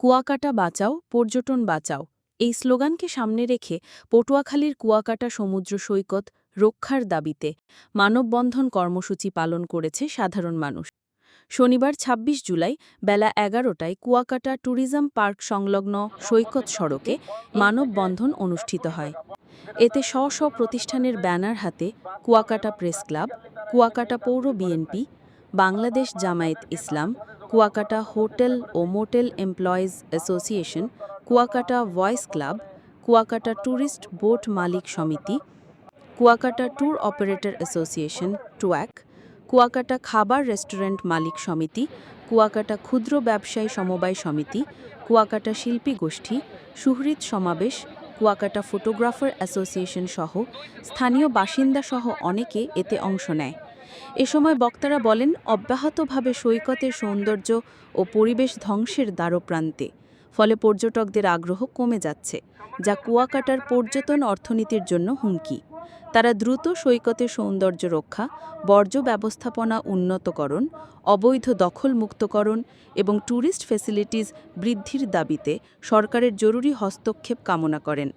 কুয়াকাটা বাঁচাও, পর্যটন বাঁচাও। এই স্লোগানকে সামনে রেখে পটুয়াখালীর কুয়াকাটা সমুদ্র সৈকত রক্ষার দাবিতে মানববন্ধন কর্মসূচি পালন করেছে সাধারণ মানুষ। শনিবার ২৬ জুলাই বেলা এগারোটায় কুয়াকাটা ট্যুরিজম পার্ক সংলগ্ন সৈকত সড়কে মানববন্ধন অনুষ্ঠিত হয়। এতে স্ব স্ব প্রতিষ্ঠানের ব্যানার হাতে কুয়াকাটা প্রেস ক্লাব, কুয়াকাটা পৌর বিএনপি, বাংলাদেশ জামায়াত ইসলাম কুয়াকাটা হোটেল ও motel employees association, Kuakata voice club, Kuakata tourist boat মালিক সমিতি, Kuakata tour operator association, TOAK, Kuakata খাবার রেস্টুরেন্ট মালিক সমিতি, কুয়াকাটা ক্ষুদ্র ব্যবসায়ী সমবায় সমিতি, কুয়াকাটা শিল্পী গোষ্ঠী, সুহৃদ সমাবেশ, কুয়াকাটা ফটোগ্রাফার অ্যাসোসিয়েশন সহ স্থানীয় বাসিন্দা সহ অনেকে এতে অংশ নেয়। এ সময় বক্তারা বলেন, অব্যাহতভাবে সৈকতের সৌন্দর্য ও পরিবেশ ধ্বংসের দ্বারপ্রান্তে, ফলে পর্যটকদের আগ্রহ কমে যাচ্ছে, যা কুয়াকাটার পর্যটন অর্থনীতির জন্য হুমকি। তারা দ্রুত সৈকতের সৌন্দর্য রক্ষা, বর্জ্য ব্যবস্থাপনা উন্নতকরণ, অবৈধ দখল মুক্তকরণ এবং ট্যুরিস্ট ফেসিলিটিস বৃদ্ধির দাবিতে সরকারের জরুরি হস্তক্ষেপ কামনা করেন।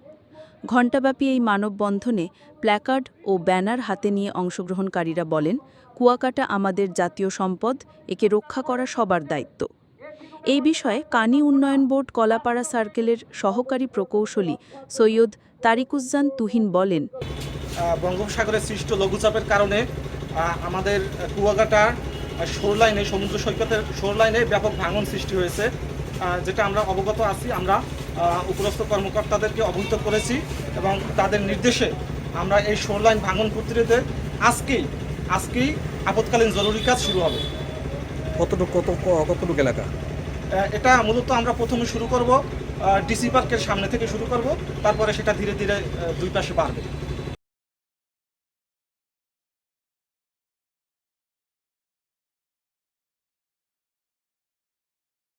ঘণ্টাব্যাপী এই মানববন্ধনে প্ল্যাকার্ড ও ব্যানার হাতে নিয়ে অংশগ্রহণকারীরা বলেন কুয়াকাটা আমাদের জাতীয় সম্পদ একে রক্ষা করা সবার দায়িত্ব। এই বিষয়ে কানি উন্নয়ন বোর্ড কলাপাড়া সার্কেলের সহকারী প্রকৌশলী সৈয়দ তারিকুজ্জান তুহিন বলেন আহ, বঙ্গোপসাগরে সৃষ্ট লঘুচাপের কারণে আমাদের কুয়াকাটা শোর লাইনে সমুদ্র সৈকতের শোর লাইনে ব্যাপক ভাঙন সৃষ্টি হয়েছে যেটা আমরা অবগত আছি। আমরা উপরস্থ কর্মকর্তাদেরকে অবহিত করেছি এবং তাদের নির্দেশে আমরা এই শোর লাইন ভাঙন প্রতিরোধে আজকেই আজকেই আপতকালীন জরুরি কাজ শুরু হবে। কতটুকু কত কতটুকু এলাকা? এটা মূলত আমরা প্রথমে শুরু করব ডিসি পার্কের সামনে থেকে শুরু করব তারপরে সেটা ধীরে ধীরে দুই পাশে বাড়বে।